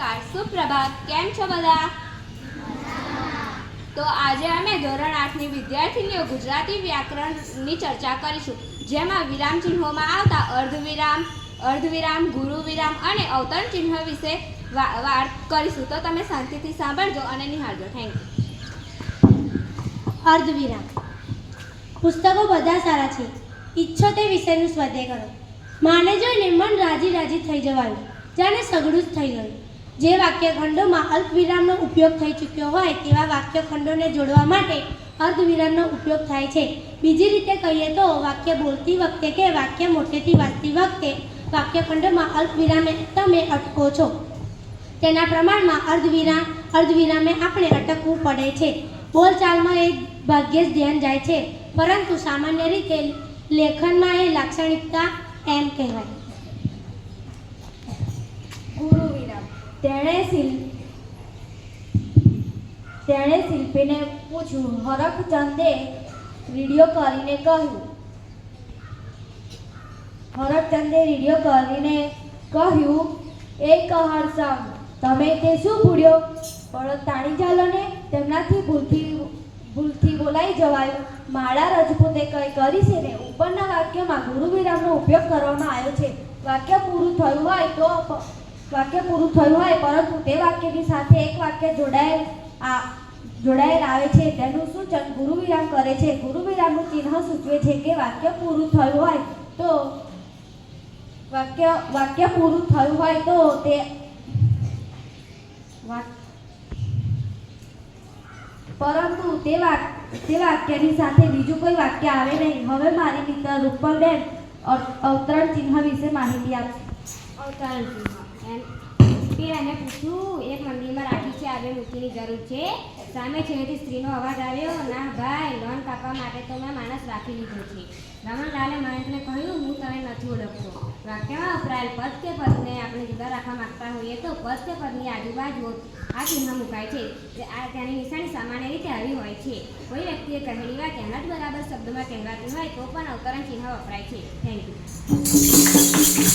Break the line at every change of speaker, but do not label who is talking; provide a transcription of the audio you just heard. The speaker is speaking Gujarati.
નમસ્કાર, સુપ્રભાત. કેમ છો બધા? તો આજે અમે ધોરણ આઠની વિદ્યાર્થીનીઓ ગુજરાતી વ્યાકરણની ચર્ચા કરીશું, જેમાં વિરામ ચિહ્નોમાં આવતા અર્ધવિરામ અર્ધવિરામ, ગુરુવિરામ અને અવતરણ ચિહ્ન વિશે વાત કરીશું. તો તમે શાંતિથી સાંભળજો અને નિહાળજો. થેન્ક યુ
અર્ધવિરામ. પુસ્તકો બધા સારા છે. ઈચ્છો તે વિષયનું સ્વાધ્યાય કરો. માને જોઈને મન રાજી રાજી થઈ જવાયું જાણે સગડું જ થઈ ગયું. જે વાક્યખંડોમાં અલ્પવિરામનો ઉપયોગ થઈ ચૂક્યો હોય તેવા વાક્યખંડોને જોડવા માટે અર્ધવિરામનો ઉપયોગ થાય છે. બીજી રીતે કહીએ તો વાક્ય બોલતી વખતે કે વાક્ય મોટેથી વાંચતી વખતે વાક્યખંડોમાં અલ્પવિરામે તમે અટકો છો. તેના પ્રમાણમાં અર્ધવિરામ, અર્ધવિરામે આપણે અટકવું પડે છે. બોલચાલમાં એ ભાગ્યે જ ધ્યાન જાય છે. પરંતુ સામાન્ય રીતે લેખનમાં એ લાક્ષણિકતા એમ કહેવાય.
ગુરુ વિરામ તેણે શિલ, તેણે શિલ્પીને પૂછ્યું હરખચંદે વીડિયો કરીને કહ્યું. હરખચંદે વીડિયો કરીને કહ્યું એ કહાર સામ તમે તે શું ભૂલ્યો? પણ તાણી ચાલો ને, તેમનાથી ભૂલથી ભૂલથી બોલાઈ જવાયું. માળા રજપૂતે કંઈ કરી છે ને, ઉપરના વાક્યમાં ગુરુ વિરામનો ઉપયોગ કરવામાં આવ્યો છે. વાક્ય પૂરું થયું હોય તો વાક્ય પૂરું થયું હોય, પરંતુ તે વાક્યની સાથે એક વાક્ય જોડાયેલ, આ, જોડાયેલ આવે છે. તેનું સૂચન ગુરુ વિરામ કરે છે. ગુરુ વિરામનું ચિહ્ન સૂચવે છે કે વાક્ય પૂરું થયું હોય, તો વાક્ય વાક્ય પૂરું થયું હોય, તો તે પરંતુ તે વાક, તે વાક્યની સાથે બીજું કોઈ વાક્ય આવે નહીં. હવે મારી મિત્ર રૂપલબેન અવ- અવતરણ ચિહ્ન વિશે માહિતી આપશે.
અવતરણ ચિહ્ન. પીરાને પૂછ્યું, એક મંદિરમાં રાખી છે, આવે મૂર્તિની જરૂર છે? સામે છેડેથી સ્ત્રીનો અવાજ આવ્યો, ના ભાઈ, લોન કાપવા માટે તો મેં માણસ રાખી લીધો છે. રમણલાલે માણસને કહ્યું, હું તને નથી ઓળખતો. વાક્યમાં વપરાયેલ પદ કે પદને આપણે જુદા રાખવા માંગતા હોઈએ તો પદ કે પદની આજુબાજુ આ ચિહ્ન મુકાય છે. આ તેની નિશાની સામાન્ય રીતે આવી હોય છે. કોઈ વ્યક્તિએ કહેલી વાત એના જ બરાબર શબ્દમાં કહેવાતી હોય તો પણ અવતરણ ચિહ્ન વપરાય છે. Thank you